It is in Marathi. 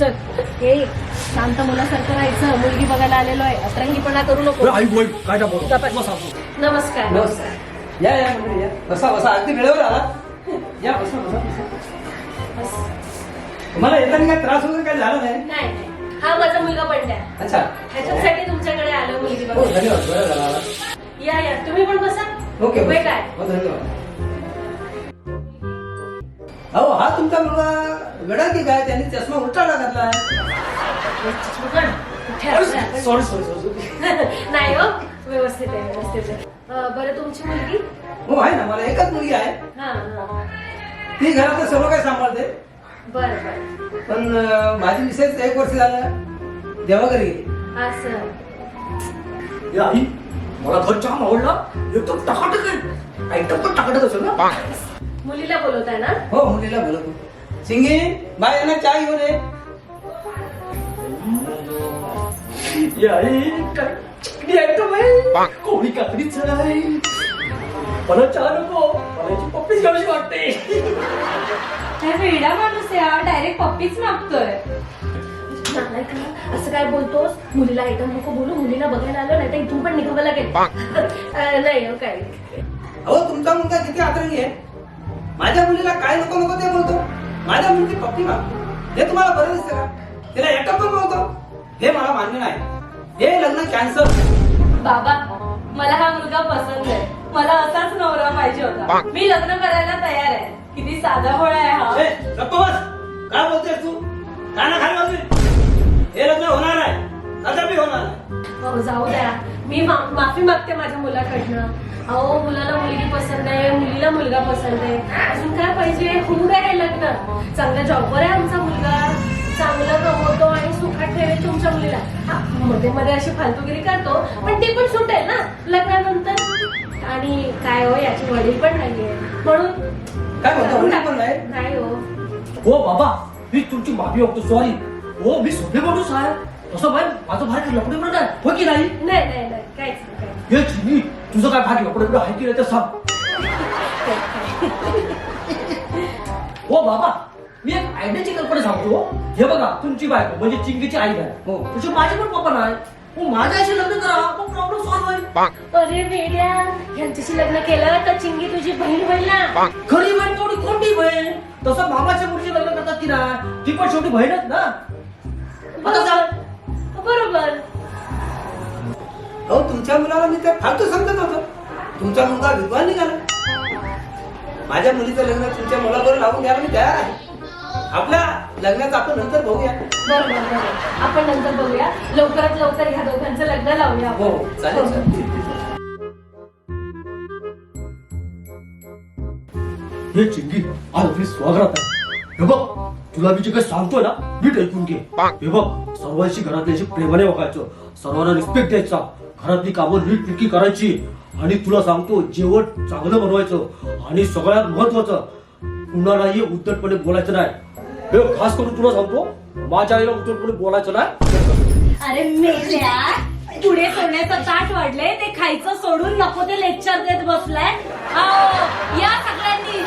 चल. हे शांत मुलासारखं राहायचं. मुलगी बघायला आलेलो आहे. अतरंगीपणा करू नको. आई बोल काय नमस्कार. नमस्कार. या या मंडळी या. बसा बसा. अगदी वेळेवर आला. या बसा बसा बसा. तुम्हाला येताना काय त्रास वगैरे काय झाला नाही? नाही. नाही. हा माझा मुलगा पंड्या अच्छा. ह्याच्यासाठी तुमच्याकडे आलो मुलगी हो बघायला धन्यवाद. बरं झालं. आला. या या. तुम्ही पण बसा. ओके बस. काय? हो धन्यवाद. अहो हा तुमचा मुलगा वेडा की काय? त्यांनी चष्मा. कुठे असला? सॉरी सॉरी सॉरी नाही हो व्यवस्थित आहे व्यवस्थित आहे. अं, बरं तुमची मुलगी? हो आहे ना मला एकच मुलगी आहे. हा हा. ती घरातलं सर्व काही सांभाळते. बरं बरं. पण अं, माझी मिसेस एक वर्ष झालं देवाघरी गेली. असं. या आई मला घर जाम आवडला. एकदम टकाटक आहे. एकदम पण टकाटक असेल ना? मुलीला बोलवताय ना? हो मुलीला बोलतो सिंगी बाय यांना चहा घेऊन ये. या कोणी काकडीच आहे मला चहा नको. मला पप्पीच घ्यावीशी वाटते. वेडा माणूस हा. डायरेक्ट पप्पीच मागतोय. नाही का असं काय बोलतोस? मुलीला आयटम नको बोलू. मुलीला बघायला आलो नाही तर इथून पण निघावं लागेल. नाही हो काय? अहो तुमचा मुलगा किती आतरंगी आहे. माझ्या मुलीला काय नको नको ते बोलतो. माझ्या मुलगी पप्पी मागतो हे तुम्हाला बरं दिसतं का? तिला एकटं पण बोलतो? हे मला मान्य नाही. हे लग्न कॅन्सल बाबा मला हा मुलगा पसंत आहे. मला असाच नवरा पाहिजे होता. मी लग्न करायला तयार आहे. हो जाऊ द्या. मी माफी मागते माझ्या मुलाकडनं. अहो मुलाला मुलगी पसंत आहे मुलीला मुलगा पसंत आहे अजून काय पाहिजे? होऊ द्या हे लग्न. चांगल्या जॉबवर आहे आमचा मुलगा. चांगलं कमवतो आणि सुखात ठेवेल तुमच्या मुलीला. हा मध्ये मध्ये अशी फालतूगिरी करतो पण ती पण सुटेल ना लग्नानंतर. आणि काय हो याचे वडील पण नाहीये. म्हणून काय म्हणतो वडील पण नाही? नाही हो. हो बाबा मी तुमची माफी मागतो सॉरी हो मी सोपे माणूस आहे तसं भाई माझं भाई काही लपडे पण नाही हो की नाही नाही नाही नाही काहीच नाही काहीच हे चिनी तुझं काय भाग लपडे बिडे आहे की नाही ते सांग हो बाबा मी एक आयडियाची कल्पना सांगतो हे बघा तुमची बायको म्हणजे चिंगीची आई आहे हो. तुझी माझी पण पप्पा नाही हो माझ्याशी लग्न करा मग प्रॉब्लेम सॉल्व्ह होईल अरे वेड्या यांच्याशी लग्न केलं तर चिंगी तुझी बहीण होईल ना खरी बहीण तेवढी कोणती बहीण तसं मामाच्या मुलीची लग्न करतात की नाही ती पण शेवटी बहीणच ना आता जा. बरोबर. अहो तुमच्या मुलाला मी ते फालतू समजत होतो. तुमचा मुलगा विद्वान निघाला. माझ्या मुलीचं लग्न तुमच्या मुलाबरोबर लावून घ्यायला मी तयार आहे. आपल्या लग्नाचं आपण नंतर बघूया. बरोबर बरोबर. आपण नंतर बघूया. लवकरात लवकर ह्या दोघांचं लग्न लावूया आपण. हो चालेल हो. चालेल. हे चिंगी आज आपली स्वागत आहे. हे बघ. तुला मी जे काही सांगतोय ना नीट ऐकून घे. हे बघ सर्वांशी घरातल्याशी प्रेमाने वागायचं. सर्वांना रिस्पेक्ट द्यायचा. घरातली कामं नीट पिटकी करायची. आणि तुला सांगतो जेवण चांगलं बनवायचं. आणि सगळ्यात महत्वाचं कुणालाही उद्धटपणे बोलायचं नाही. हे खास करून तुला सांगतो माझ्या आईला उद्धटपणे बोलायचं नाही. अरे मेल्या पुढे सोन्याचं ताट वाढले ते खायचं सोडून नको ते लेक्चर देत बसलाय. अहो, या सगळ्यांनी